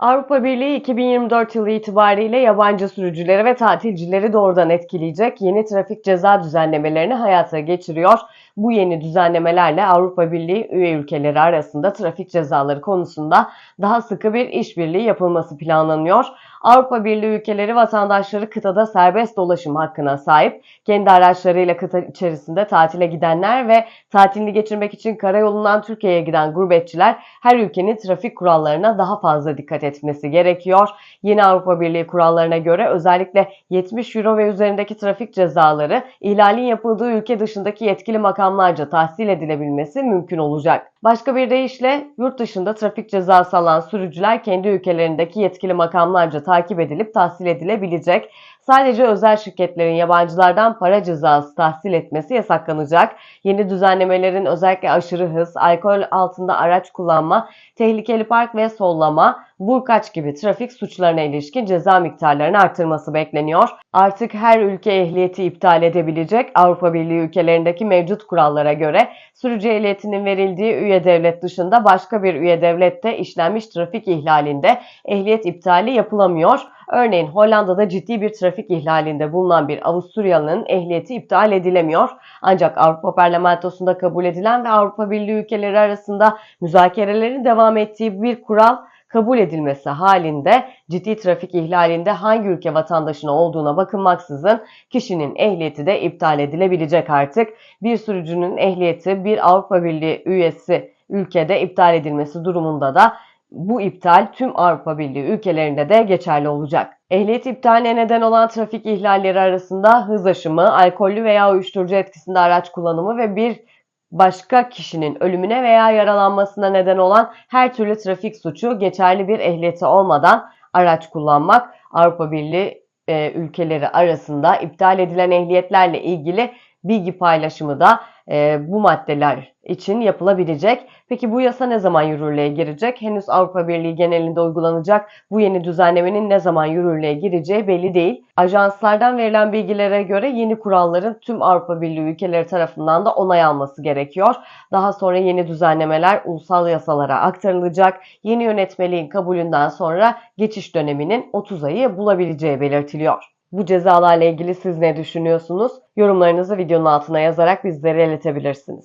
Avrupa Birliği 2024 yılı itibariyle yabancı sürücüleri ve tatilcileri doğrudan etkileyecek yeni trafik ceza düzenlemelerini hayata geçiriyor. Bu yeni düzenlemelerle Avrupa Birliği üye ülkeleri arasında trafik cezaları konusunda daha sıkı bir işbirliği yapılması planlanıyor. Avrupa Birliği ülkeleri vatandaşları kıtada serbest dolaşım hakkına sahip. Kendi araçlarıyla kıta içerisinde tatile gidenler ve tatilini geçirmek için karayolundan Türkiye'ye giden gurbetçiler her ülkenin trafik kurallarına daha fazla dikkat etmesi gerekiyor. Yeni Avrupa Birliği kurallarına göre özellikle 70 euro ve üzerindeki trafik cezaları ihlalin yapıldığı ülke dışındaki yetkili makamlarca tahsil edilebilmesi mümkün olacak. Başka bir deyişle yurt dışında trafik cezası alan sürücüler kendi ülkelerindeki yetkili makamlarca takip edilip tahsil edilebilecek. Sadece özel şirketlerin yabancılardan para cezası tahsil etmesi yasaklanacak. Yeni düzenlemelerin özellikle aşırı hız, alkol altında araç kullanma, tehlikeli park ve sollama, burkaç gibi trafik suçlarına ilişkin ceza miktarlarını arttırması bekleniyor. Artık her ülke ehliyeti iptal edebilecek. Avrupa Birliği ülkelerindeki mevcut kurallara göre sürücü ehliyetinin verildiği üye devlet dışında başka bir üye devlette işlenmiş trafik ihlalinde ehliyet iptali yapılamıyor. Örneğin Hollanda'da ciddi bir trafik ihlalinde bulunan bir Avusturyalı'nın ehliyeti iptal edilemiyor. Ancak Avrupa Parlamentosu'nda kabul edilen ve Avrupa Birliği ülkeleri arasında müzakerelerin devam ettiği bir kural kabul edilmesi halinde ciddi trafik ihlalinde hangi ülke vatandaşına olduğuna bakılmaksızın kişinin ehliyeti de iptal edilebilecek artık. Bir sürücünün ehliyeti bir Avrupa Birliği üyesi ülkede iptal edilmesi durumunda da bu iptal tüm Avrupa Birliği ülkelerinde de geçerli olacak. Ehliyet iptaline neden olan trafik ihlalleri arasında hız aşımı, alkollü veya uyuşturucu etkisinde araç kullanımı ve bir başka kişinin ölümüne veya yaralanmasına neden olan her türlü trafik suçu geçerli bir ehliyeti olmadan araç kullanmak Avrupa Birliği e, ülkeleri arasında iptal edilen ehliyetlerle ilgili bilgi paylaşımı da e, bu maddeler için yapılabilecek. Peki bu yasa ne zaman yürürlüğe girecek? Henüz Avrupa Birliği genelinde uygulanacak bu yeni düzenlemenin ne zaman yürürlüğe gireceği belli değil. Ajanslardan verilen bilgilere göre yeni kuralların tüm Avrupa Birliği ülkeleri tarafından da onay alması gerekiyor. Daha sonra yeni düzenlemeler ulusal yasalara aktarılacak. Yeni yönetmeliğin kabulünden sonra geçiş döneminin 30 ayı bulabileceği belirtiliyor. Bu cezalarla ilgili siz ne düşünüyorsunuz? Yorumlarınızı videonun altına yazarak bizlere iletebilirsiniz.